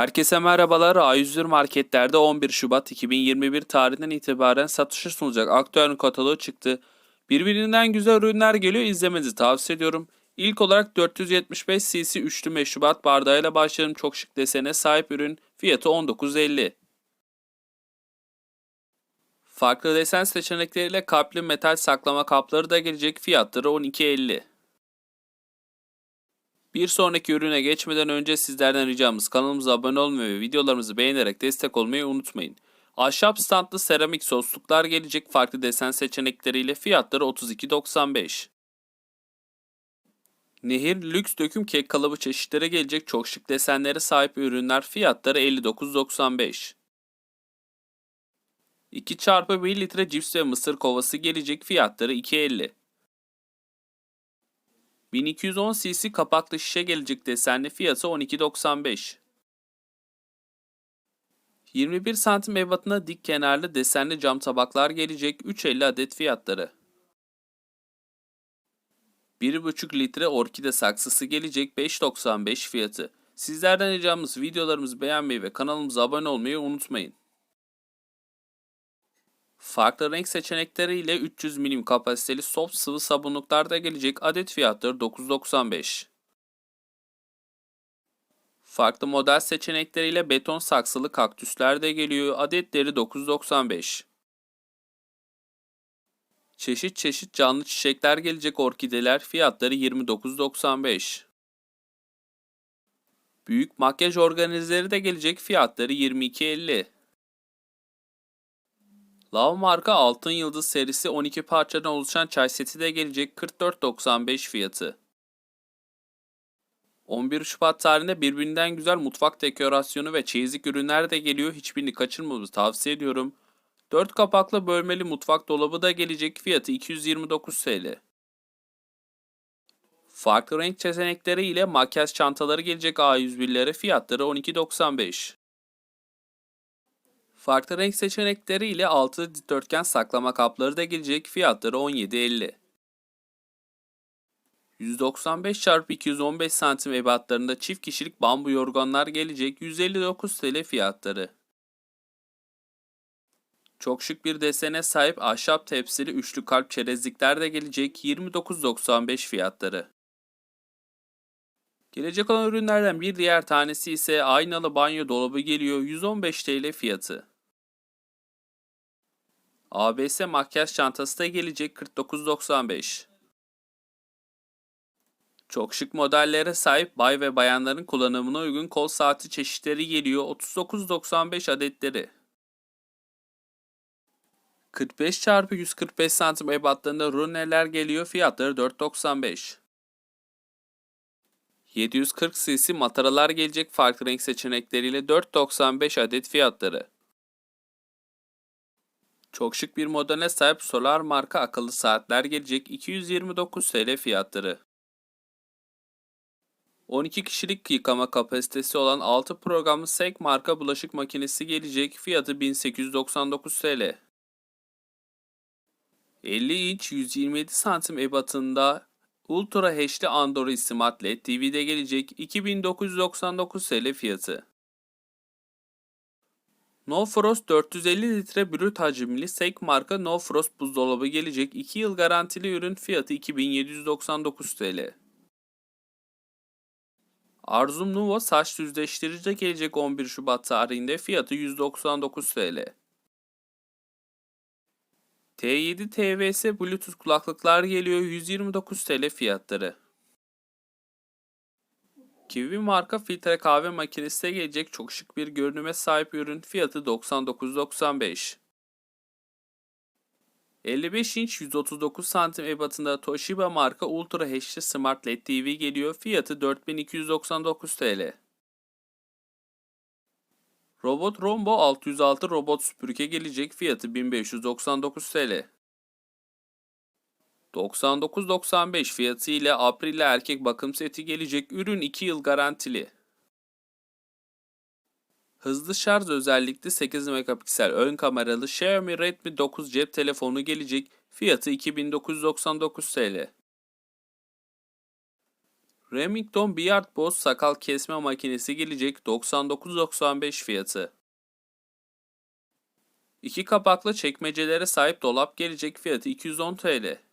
Herkese merhabalar. A101 marketlerde 11 Şubat 2021 tarihinden itibaren satışa sunulacak aktüel kataloğu çıktı. Birbirinden güzel ürünler geliyor izlemenizi tavsiye ediyorum. İlk olarak 475 cc üçlü meşrubat bardağıyla başlayalım. Çok şık desene sahip ürün. Fiyatı 19.50. Farklı desen seçenekleriyle kalpli metal saklama kapları da gelecek. Fiyatları 12.50. Bir sonraki ürüne geçmeden önce sizlerden ricamız kanalımıza abone olmayı ve videolarımızı beğenerek destek olmayı unutmayın. Ahşap standlı seramik sosluklar gelecek farklı desen seçenekleriyle fiyatları 32.95. Nehir lüks döküm kek kalıbı çeşitleri gelecek çok şık desenlere sahip ürünler fiyatları 59.95. 2 çarpı 1 litre cips ve mısır kovası gelecek fiyatları 2.50. 1210 cc kapaklı şişe gelecek desenli fiyatı 12.95. 21 santim ebatına dik kenarlı desenli cam tabaklar gelecek 3.50 adet fiyatları. 1.5 litre orkide saksısı gelecek 5.95 fiyatı. Sizlerden ricamız videolarımızı beğenmeyi ve kanalımıza abone olmayı unutmayın. Farklı renk seçenekleriyle 300 milim kapasiteli soft sıvı sabunluklar da gelecek adet fiyatları 9.95. Farklı model seçenekleriyle beton saksılı kaktüsler de geliyor adetleri 9.95. Çeşit çeşit canlı çiçekler gelecek orkideler fiyatları 29.95. Büyük makyaj organizeleri de gelecek fiyatları 22.50. Lav marka Altın Yıldız serisi 12 parçadan oluşan çay seti de gelecek 44.95 fiyatı. 11 Şubat tarihinde birbirinden güzel mutfak dekorasyonu ve çeyizlik ürünler de geliyor. Hiçbirini kaçırmamızı tavsiye ediyorum. 4 kapaklı bölmeli mutfak dolabı da gelecek fiyatı 229 TL. Farklı renk seçenekleri ile makyaj çantaları gelecek A101'lere fiyatları 12.95. Farklı renk seçenekleri ile altılı dikdörtgen saklama kapları da gelecek fiyatları 17.50. 195 x 215 santim ebatlarında çift kişilik bambu yorganlar gelecek 159 TL fiyatları. Çok şık bir desene sahip ahşap tepsili üçlü kalp çerezlikler de gelecek 29.95 fiyatları. Gelecek olan ürünlerden bir diğer tanesi ise aynalı banyo dolabı geliyor 115 TL fiyatı. ABS makyaj çantası da gelecek 49.95. Çok şık modellere sahip bay ve bayanların kullanımına uygun kol saati çeşitleri geliyor 39.95 adetleri. 45 x 145 cm ebatlarında runeler geliyor fiyatları 4.95. 740 cc mataralar gelecek farklı renk seçenekleriyle 4.95 adet fiyatları. Çok şık bir modele sahip Solar marka akıllı saatler gelecek 229 TL fiyatları. 12 kişilik yıkama kapasitesi olan 6 programlı SEK marka bulaşık makinesi gelecek fiyatı 1899 TL. 50 inç 127 santim ebatında Ultra HD'li Android Smart LED TV'de gelecek 2999 TL fiyatı. No Frost 450 litre brüt hacimli Sek marka No Frost buzdolabı gelecek 2 yıl garantili ürün fiyatı 2799 TL. Arzum Nuvo saç düzleştirici gelecek 11 Şubat tarihinde fiyatı 199 TL. T7 TVS Bluetooth kulaklıklar geliyor 129 TL fiyatları. Kiwi marka filtre kahve makinesi de gelecek çok şık bir görünüme sahip ürün fiyatı 99.95. 55 inç 139 santim ebatında Toshiba marka Ultra HD Smart LED TV geliyor fiyatı 4299 TL. Robot Rombo 606 robot süpürge gelecek fiyatı 1599 TL. 99.95 fiyatı ile Aprilia erkek bakım seti gelecek ürün 2 yıl garantili. Hızlı şarj özellikli 8 megapiksel ön kameralı Xiaomi Redmi 9 cep telefonu gelecek fiyatı 2999 TL. Remington Beard Boss sakal kesme makinesi gelecek 99.95 fiyatı. İki kapaklı çekmecelere sahip dolap gelecek fiyatı 210 TL.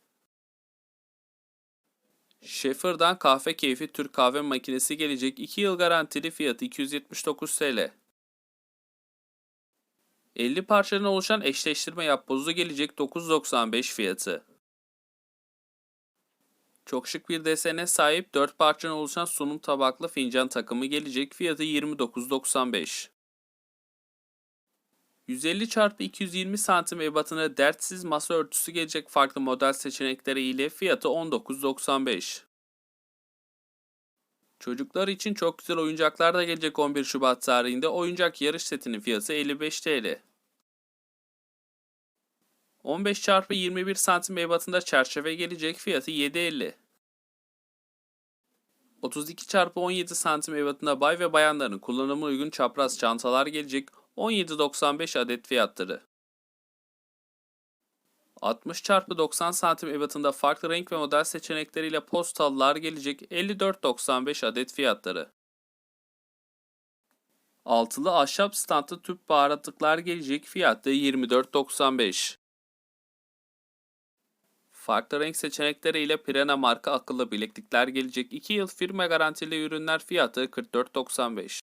Schaefer'dan kahve keyfi Türk kahve makinesi gelecek 2 yıl garantili fiyatı 279 TL. 50 parçadan oluşan eşleştirme yapbozu gelecek 9.95 fiyatı. Çok şık bir desene sahip 4 parçadan oluşan sunum tabaklı fincan takımı gelecek fiyatı 29.95. 150 x 220 santim ebatına dertsiz masa örtüsü gelecek farklı model seçenekleri ile fiyatı 19.95. Çocuklar için çok güzel oyuncaklar da gelecek 11 Şubat tarihinde. Oyuncak yarış setinin fiyatı 55 TL. 15 x 21 santim ebatında çerçeve gelecek fiyatı 7.50. 32 x 17 santim ebatında bay ve bayanların kullanımına uygun çapraz çantalar gelecek 17.95 adet fiyatları. 60 x 90 santim ebatında farklı renk ve model seçenekleriyle postalılar gelecek 54.95 adet fiyatları. Altılı ahşap standlı tüp baharatlıklar gelecek fiyatı 24.95. Farklı renk seçenekleriyle Pirena marka akıllı bileklikler gelecek 2 yıl firma garantili ürünler fiyatı 44.95.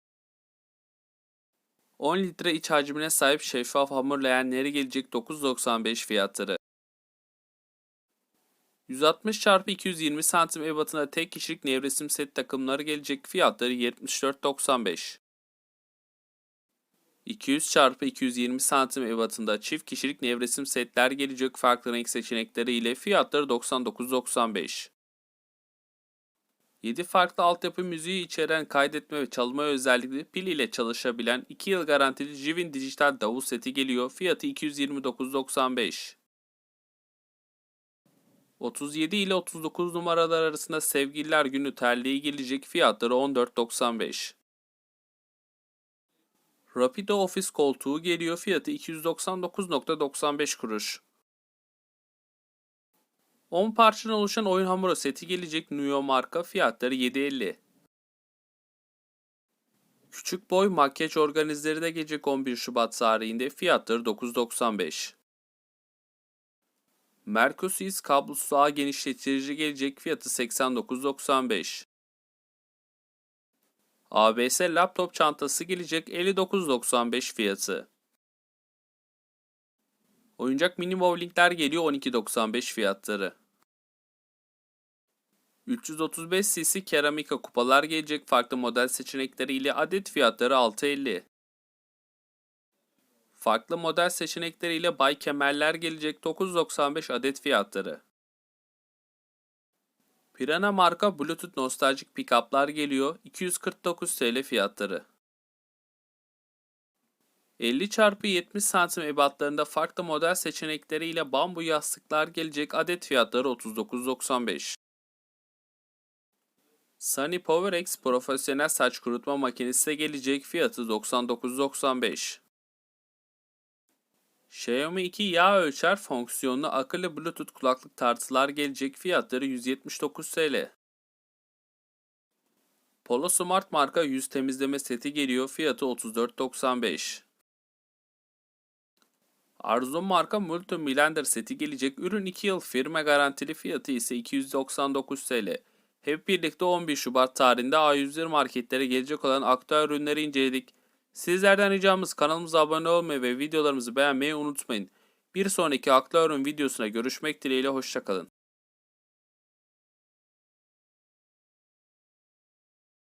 10 litre iç hacmine sahip şeffaf hamur leğenleri gelecek 9.95 fiyatları. 160 x 220 santim ebatına tek kişilik nevresim set takımları gelecek fiyatları 74.95. 200 x 220 santim ebatında çift kişilik nevresim setler gelecek farklı renk seçenekleri ile fiyatları 99.95. 7 farklı altyapı müziği içeren kaydetme ve çalma özellikli pil ile çalışabilen 2 yıl garantili Jivin dijital davul seti geliyor. Fiyatı 229.95. 37 ile 39 numaralar arasında Sevgililer Günü terliği gelecek fiyatları 14.95. Rapido ofis koltuğu geliyor fiyatı 299.95 kuruş. 10 parçadan oluşan oyun hamuru seti gelecek Nuyo marka fiyatları 7.50. Küçük boy makyaj organizleri de gelecek 11 Şubat tarihinde fiyatları 9.95. Mercosys kablosuz ağ genişletici gelecek fiyatı 89.95. ABS laptop çantası gelecek 59.95 fiyatı. Oyuncak mini bowlingler geliyor 12.95 fiyatları. 335 cc keramika kupalar gelecek farklı model seçenekleriyle adet fiyatları 6.50. Farklı model seçenekleriyle bay kemerler gelecek 9.95 adet fiyatları. Pirana marka Bluetooth nostaljik pick-up'lar geliyor 249 TL fiyatları. 50 x 70 santim ebatlarında farklı model seçenekleriyle bambu yastıklar gelecek adet fiyatları 39.95. Sunny PowerX profesyonel saç kurutma makinesi gelecek fiyatı 99.95. Xiaomi 2 yağ ölçer fonksiyonlu akıllı Bluetooth kulaklık tartılar gelecek fiyatları 179 TL. Polo Smart marka yüz temizleme seti geliyor fiyatı 34.95. Arzu marka Multi Blender seti gelecek ürün 2 yıl firma garantili fiyatı ise 299 TL. Hep birlikte 11 Şubat tarihinde A101 marketlere gelecek olan aktüel ürünleri inceledik. Sizlerden ricamız kanalımıza abone olmayı ve videolarımızı beğenmeyi unutmayın. Bir sonraki aktüel ürün videosuna görüşmek dileğiyle hoşçakalın.